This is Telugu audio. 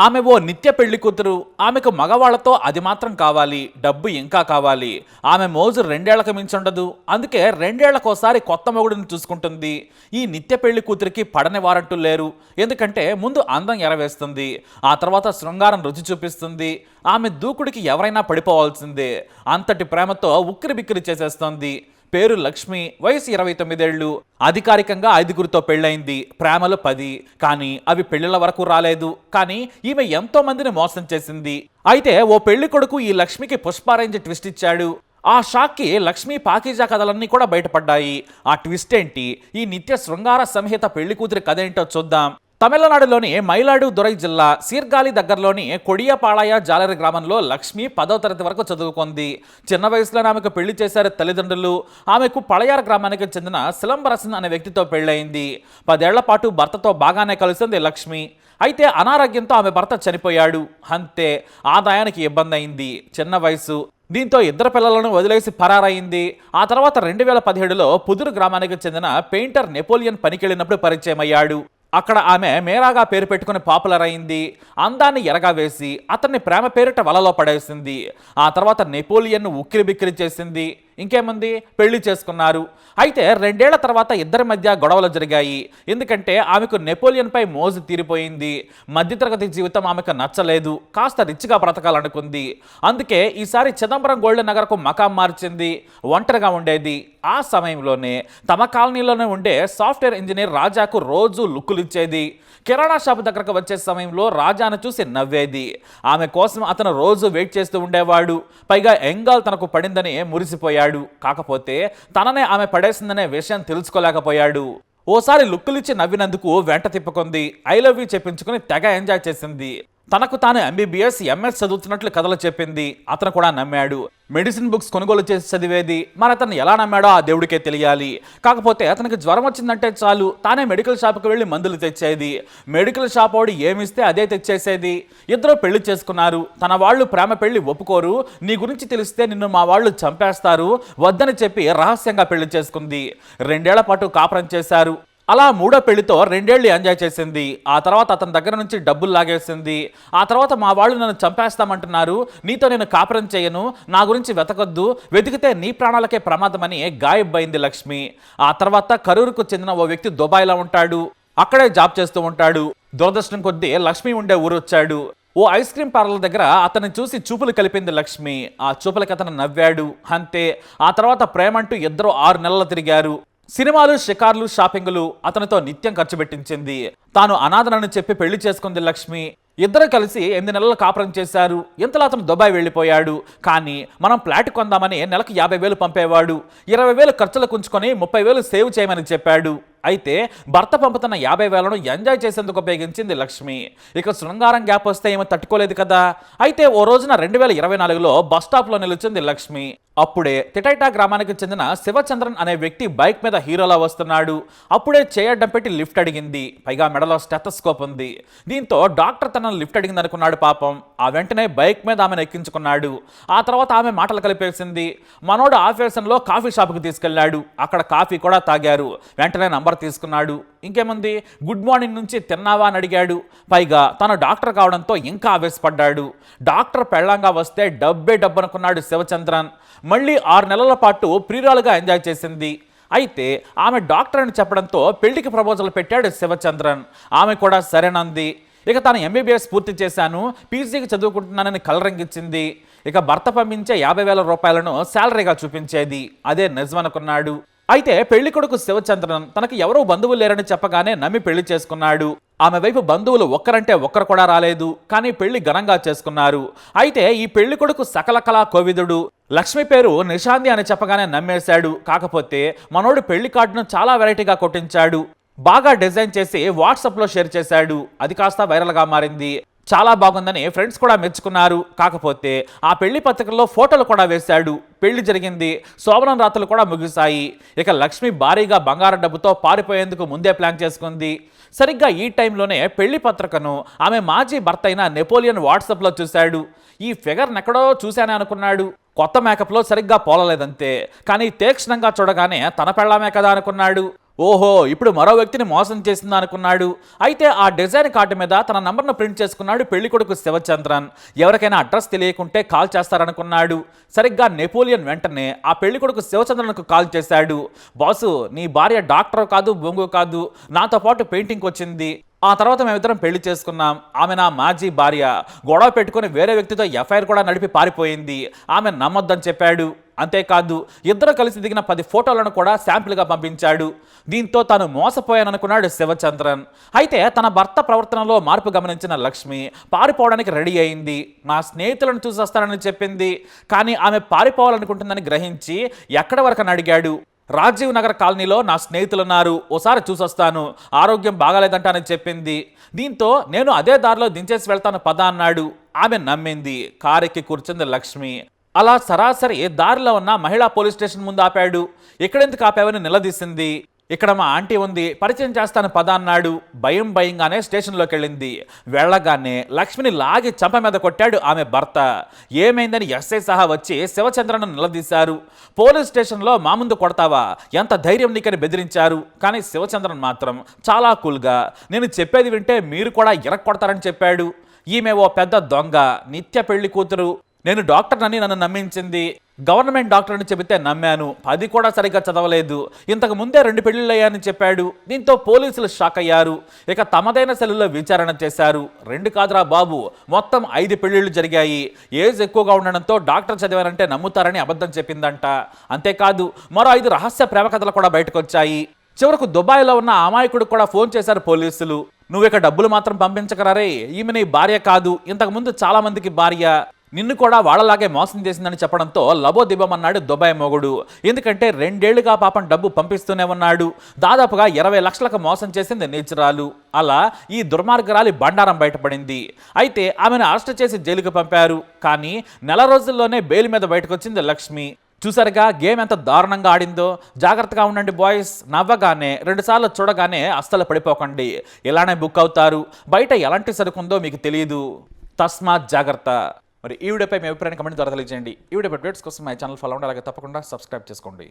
ఆమె ఓ నిత్య పెళ్ళి కూతురు. ఆమెకు మగవాళ్ళతో అది మాత్రం కావాలి డబ్బు ఇంకా కావాలి. ఆమె మోజు రెండేళ్ళకు మించుండదు. అందుకే రెండేళ్ళకోసారి కొత్త మొగుడిని చూసుకుంటుంది. ఈ నిత్య పెళ్ళి కూతురికి పడని వారంటూ లేరు. ఎందుకంటే ముందు అందం ఎరవేస్తుంది. ఆ తర్వాత శృంగారం రుచి చూపిస్తుంది. ఆమె దూకుడికి ఎవరైనా పడిపోవాల్సిందే. అంతటి ప్రేమతో ఉక్కిరి బిక్కిరి చేసేస్తోంది. పేరు లక్ష్మి వయసు ఇరవై తొమ్మిదేళ్ళు అధికారికంగా ఐదుగురితో పెళ్ళైంది ప్రేమలు పది. కానీ అవి పెళ్ళిళ్ళ వరకు రాలేదు. కానీ ఈమె ఎంతో మందిని మోసం చేసింది. అయితే ఓ పెళ్ళి కొడుకు ఈ లక్ష్మికి పుష్పారేంజ్ ట్విస్ట్ ఇచ్చాడు. ఆ షాక్కి లక్ష్మీ పాకీజా కథలన్నీ కూడా బయటపడ్డాయి. ఆ ట్విస్ట్ ఏంటి? ఈ నిత్య శృంగార సంహిత పెళ్ళి కూతురి కథ ఏంటో చూద్దాం. తమిళనాడులోని మయిలాడుదురై జిల్లా సీర్గాలి దగ్గరలోని కొడియపాళయ జాలరి గ్రామంలో లక్ష్మి పదో తరగతి వరకు చదువుకుంది. చిన్న వయసులోనే ఆమెకు పెళ్ళి చేశారు తల్లిదండ్రులు. ఆమెకు పళయార గ్రామానికి చెందిన సిలంబరసన్ అనే వ్యక్తితో పెళ్ళయింది. పదేళ్ళ పాటు భర్తతో బాగానే కలిసింది లక్ష్మి. అయితే అనారోగ్యంతో ఆమె భర్త చనిపోయాడు. అంతే ఆదాయానికి ఇబ్బంది అయింది చిన్న వయసు. దీంతో ఇద్దరు పిల్లలను వదిలేసి పరారైంది ఆ తర్వాత రెండు వేల పదిహేడులో పుదురు గ్రామానికి చెందిన పెయింటర్ నెపోలియన్ పనికెళ్ళినప్పుడు పరిచయం అయ్యాడు అక్కడ ఆమె మేరాగా పేరు పెట్టుకుని పాపులర్ అయింది అందాన్ని ఎరగా వేసి అతన్ని ప్రేమ పేరిట వలలో పడేసింది. ఆ తర్వాత నెపోలియన్ను ఉక్కిరి బిక్కిరి చేసింది. ఇంకేముంది? పెళ్ళి చేసుకున్నారు. అయితే రెండేళ్ళ తర్వాత ఇద్దరి మధ్య గొడవలు జరిగాయి. ఎందుకంటే ఆమెకు నెపోలియన్పై మోజు తీరిపోయింది. మధ్యతరగతి జీవితం ఆమెకు నచ్చలేదు. కాస్త రిచ్గా బ్రతకాలనుకుంది. అందుకే ఈసారి చిదంబరం గోల్డ్ నగర్కు మకాం మార్చింది. ఒంటరిగా ఉండేది. ఆ సమయంలోనే తమ కాలనీలోనే ఉండే సాఫ్ట్వేర్ ఇంజనీర్ రాజాకు రోజు లుక్కులు ఇచ్చేది కిరాణా షాప్ దగ్గరకు వచ్చే సమయంలో రాజాను చూసి నవ్వేది. ఆమె కోసం అతను రోజు వెయిట్ చేస్తూ ఉండేవాడు. పైగా ఎంగాల్ తనకు పడిందని మురిసిపోయాడు. కాకపోతే తననే ఆమె పడేసిందనే విషయం తెలుసుకోలేకపోయాడు. ఓసారి లుక్కులిచ్చి నవ్వినందుకు వెంట తిప్పుకుంది. ఐ లవ్ యూ చెప్పించుకుని తెగ ఎంజాయ్ చేసింది. తనకు తాను ఎంబీబీఎస్ ఎంఎస్ చదువుతున్నట్లు కథలు చెప్పింది. అతను కూడా నమ్మాడు. మెడిసిన్ బుక్స్ కొనుగోలు చేసి చదివేది మరి అతను ఎలా నమ్మాడో ఆ దేవుడికే తెలియాలి. కాకపోతే అతనికి జ్వరం వచ్చిందంటే చాలు తానే మెడికల్ షాప్కి వెళ్ళి మందులు తెచ్చేది. మెడికల్ షాప్ వాడు ఏమిస్తే అదే తెచ్చేసేది. ఇద్దరు పెళ్ళి చేసుకున్నారు. తన వాళ్ళు ప్రేమ పెళ్ళి ఒప్పుకోరు. నీ గురించి తెలిస్తే నిన్ను మా వాళ్ళు చంపేస్తారు. వద్దని చెప్పి రహస్యంగా పెళ్ళి చేసుకుంది. రెండేళ్ళ పాటు కాపురం చేశారు. అలా మూడో పెళ్ళితో రెండేళ్ళు ఎంజాయ్ చేసింది. ఆ తర్వాత అతని దగ్గర నుంచి డబ్బులు లాగేసింది. ఆ తర్వాత మా వాళ్ళు నన్ను చంపేస్తామంటున్నారు. నీతో నేను కాపురం చేయను. నా గురించి వెతకొద్దు. వెతికితే నీ ప్రాణాలకే ప్రమాదమని గాయబ్బైంది లక్ష్మి. ఆ తర్వాత కరూరుకు చెందిన ఓ వ్యక్తి దుబాయ్లో ఉంటాడు. అక్కడే జాబ్ చేస్తూ ఉంటాడు. దురదృష్టం కొద్దీ లక్ష్మి ఉండే ఊరు వచ్చాడు ఓ ఐస్ క్రీమ్ పార్లర్ దగ్గర అతన్ని చూసి చూపులు కలిపింది లక్ష్మి. ఆ చూపులకి అతను నవ్వాడు. అంతే. ఆ తర్వాత ప్రేమంటూ ఇద్దరు ఆరు నెలలు తిరిగారు. సినిమాలు షికార్లు షాపింగులు అతనితో నిత్యం ఖర్చు పెట్టించింది. తాను అనాథనని చెప్పి పెళ్ళి చేసుకుంది లక్ష్మి. ఇద్దరు కలిసి ఎనిమిది నెలలు కాపురం చేశారు. ఇంతలో అతను దుబాయ్ వెళ్ళిపోయాడు. కానీ మనం ఫ్లాట్ కొందామని నెలకు యాభై వేలు పంపేవాడు. ఇరవై వేలు ఖర్చులకు ఉంచుకొని ముప్పై వేలు సేవ్ చేయమని చెప్పాడు. అయితే భర్త పంపుతున్న యాభై వేలను ఎంజాయ్ చేసేందుకు ఉపయోగించింది లక్ష్మి. ఇక శృంగారం గ్యాప్ వస్తే ఏమో తట్టుకోలేదు కదా. అయితే ఓ రోజున రెండు వేల ఇరవై నాలుగులో బస్ స్టాప్లో నిలిచింది లక్ష్మి. అప్పుడే తిటైటా గ్రామానికి చెందిన శివచంద్రన్ అనే వ్యక్తి బైక్ మీద హీరోలా వస్తున్నాడు. అప్పుడే చేయడం పెట్టి లిఫ్ట్ అడిగింది. పైగా మెడలో స్టెథస్కోప్ ఉంది. దీంతో డాక్టర్ తనను లిఫ్ట్ అడిగింది అనుకున్నాడు పాపం. ఆ వెంటనే బైక్ మీద ఆమెను ఎక్కించుకున్నాడు. ఆ తర్వాత ఆమె మాటలు కలిపేసింది. మనోడు ఆఫీసంలో కాఫీ షాప్కి తీసుకెళ్ళాడు అక్కడ కాఫీ కూడా తాగారు. వెంటనే నంబర్ తీసుకున్నాడు. ఇంకేముంది? గుడ్ మార్నింగ్ నుంచి తిన్నావా అని అడిగాడు. పైగా తను డాక్టర్ కావడంతో ఇంకా ఆవేశపడ్డాడు. డాక్టర్ పెళ్ళంగా వస్తే డబ్బే డబ్బు అనుకున్నాడు శివచంద్రన్. మళ్ళీ ఆరు నెలల పాటు ప్రియురాలుగా ఎంజాయ్ చేసింది. అయితే ఆమె డాక్టర్ అని చెప్పడంతో పెళ్ళికి ప్రపోజల్ పెట్టాడు శివచంద్రన్. ఆమె కూడా సరేనంది. ఇక తాను ఎంబీబీఎస్ పూర్తి చేశాను పీజీకి చదువుకుంటున్నానని కలరంగిచ్చింది ఇక భర్త పంపించే యాభై వేల రూపాయలను శాలరీగా చూపించేది. అదే నిజమనుకున్నాడు. అయితే పెళ్ళి కొడుకు శివచంద్రన్ తనకు ఎవరూ బంధువులు లేరని చెప్పగానే నమ్మి పెళ్ళి చేసుకున్నాడు. ఆమె వైపు బంధువులు ఒక్కరంటే ఒక్కరు కూడా రాలేదు కానీ పెళ్ళి ఘనంగా చేసుకున్నారు. అయితే ఈ పెళ్ళి కొడుకు సకల కళా కోవిదుడు. లక్ష్మి పేరు నిశాంతి అని చెప్పగానే నమ్మేశాడు. కాకపోతే మనోడు పెళ్ళి కార్డును చాలా వెరైటీగా కొట్టించాడు. బాగా డిజైన్ చేసి వాట్సాప్లో షేర్ చేశాడు. అది కాస్త వైరల్గా మారింది. చాలా బాగుందని ఫ్రెండ్స్ కూడా మెచ్చుకున్నారు. కాకపోతే ఆ పెళ్ళి పత్రికల్లో ఫోటోలు కూడా వేశాడు. పెళ్ళి జరిగింది. శోభనం రాత్రులు కూడా ముగిశాయి. ఇక లక్ష్మి భారీగా బంగారం డబ్బుతో పారిపోయేందుకు ముందే ప్లాన్ చేసుకుంది. సరిగ్గా ఈ టైంలోనే పెళ్ళి పత్రికను ఆమె మాజీ భర్త అయిన నెపోలియన్ వాట్సాప్లో చూశాడు. ఈ ఫిగర్ని ఎక్కడో చూశానే అనుకున్నాడు. కొత్త మేకప్లో సరిగ్గా పోలలేదంతే. కానీ తీక్షణంగా చూడగానే తన పెళ్ళామే కదా అనుకున్నాడు. ఓహో ఇప్పుడు మరో వ్యక్తిని మోసం చేసింది అనుకున్నాడు. అయితే ఆ డిజైన్ కార్డు మీద తన నంబర్ను ప్రింట్ చేసుకున్నాడు పెళ్ళి కొడుకు శివచంద్రన్. ఎవరికైనా అడ్రస్ తెలియకుంటే కాల్ చేస్తారనుకున్నాడు. సరిగ్గా నెపోలియన్ వెంటనే ఆ పెళ్ళి కొడుకు శివచంద్రన్కు కాల్ చేశాడు. బాసు నీ భార్య డాక్టర్ కాదు బొంగు కాదు. నాతో పాటు పెయింటింగ్కి వచ్చింది ఆ తర్వాత మేమిద్దరం పెళ్ళి చేసుకున్నాం. ఆమె నా మాజీ భార్య. గొడవ పెట్టుకుని వేరే వ్యక్తితో ఎఫ్ఐఆర్ కూడా నడిపి పారిపోయింది. ఆమె నమ్మొద్దని చెప్పాడు. అంతేకాదు ఇద్దరు కలిసి దిగిన పది ఫోటోలను కూడా శాంపిల్గా పంపించాడు. దీంతో తాను మోసపోయాననుకున్నాడు శివచంద్రన్. అయితే తన భర్త ప్రవర్తనలో మార్పు గమనించిన లక్ష్మి పారిపోవడానికి రెడీ అయింది. నా స్నేహితులను చూసొస్తానని చెప్పింది. కానీ ఆమె పారిపోవాలనుకుంటుందని గ్రహించి ఎక్కడి వరకు అడిగాడు. రాజీవ్ నగర్ కాలనీలో నా స్నేహితులున్నారు. ఓసారి చూసొస్తాను ఆరోగ్యం బాగాలేదంటానని చెప్పింది. దీంతో నేను అదే దారిలో దించేసి వెళ్తాను పద అన్నాడు. ఆమె నమ్మింది. కారెక్కి కూర్చుంది లక్ష్మి. అలా సరాసరి దారిలో ఉన్న మహిళా పోలీస్ స్టేషన్ ముందు ఆపాడు. ఎక్కడెందుకు ఆపావని నిలదీసింది. ఇక్కడ మా ఆంటీ ఉంది పరిచయం చేస్తాను పద అన్నాడు. భయం భయంగానే స్టేషన్లోకి వెళ్ళింది. వెళ్ళగానే లక్ష్మిని లాగి చంప మీద కొట్టాడు ఆమె భర్త. ఏమైందని ఎస్ఐ సహా వచ్చి శివచంద్రను నిలదీశారు. పోలీస్ స్టేషన్లో మా ముందు కొడతావా? ఎంత ధైర్యం నీకని బెదిరించారు? కానీ శివచంద్రన్ మాత్రం చాలా కూల్గా నేను చెప్పేది వింటే మీరు కూడా ఇరక్కొడతారని చెప్పాడు. ఈమె ఓ పెద్ద దొంగ నిత్య పెళ్ళి కూతురు. నేను డాక్టర్నని నన్ను నమ్మించింది. గవర్నమెంట్ డాక్టర్ అని చెబితే నమ్మాను. అది కూడా సరిగ్గా చదవలేదు. ఇంతకు ముందే రెండు పెళ్ళిళ్ళయ్యాయని చెప్పాడు. దీంతో పోలీసులు షాక్ అయ్యారు. ఇక తమదైన సెల్లులో విచారణ చేశారు. రెండు కాదురా బాబు మొత్తం ఐదు పెళ్ళిళ్ళు జరిగాయి. ఏజ్ ఎక్కువగా ఉండడంతో డాక్టర్ చదివానంటే నమ్ముతారని అబద్ధం చెప్పిందంట. అంతేకాదు మరో ఐదు రహస్య ప్రేమ కథలు కూడా బయటకు వచ్చాయి చివరకు దుబాయ్లో ఉన్న అమాయకుడు కూడా ఫోన్ చేశారు పోలీసులు. నువ్వు ఇక డబ్బులు మాత్రం పంపించగలరే ఈమె నీ భార్య కాదు. ఇంతకుముందు చాలా మందికి భార్య. నిన్ను కూడా వాళ్ళలాగే మోసం చేసిందని చెప్పడంతో లబోదిబమన్నాడు దుబాయ్ మొగుడు. ఎందుకంటే రెండేళ్ళుగా పాపం డబ్బు పంపిస్తూనే ఉన్నాడు. దాదాపుగా ఇరవై లక్షలకు మోసం చేసింది నేచురాలు. అలా ఈ దుర్మార్గరాలి బండారం బయటపడింది. అయితే ఆమెను అరెస్ట్ చేసి జైలుకు పంపారు. కానీ నెల రోజుల్లోనే బెయిల్ మీద బయటకొచ్చింది లక్ష్మి. చూసారుగా గేమ్ ఎంత దారుణంగా ఆడిందో. జాగ్రత్తగా ఉండండి బాయ్స్. నవ్వగానే రెండుసార్లు చూడగానే అస్సలు పడిపోకండి. ఇలానే బుక్ అవుతారు. బయట ఎలాంటి సరుకుందో మీకు తెలియదు తస్మాత్ జాగ్రత్త. మరి ఈ వీడియోపై మీ అభిప్రాయాన్ని కమెంట్ ద్వారా తెలియజేయండి. ఈ వీడియో అప్డేట్స్ కోసం మా ఛానల్ ఫాలో అవ్వండి. అలాగే తప్పకుండా సబ్స్క్రైబ్ చేసుకోండి.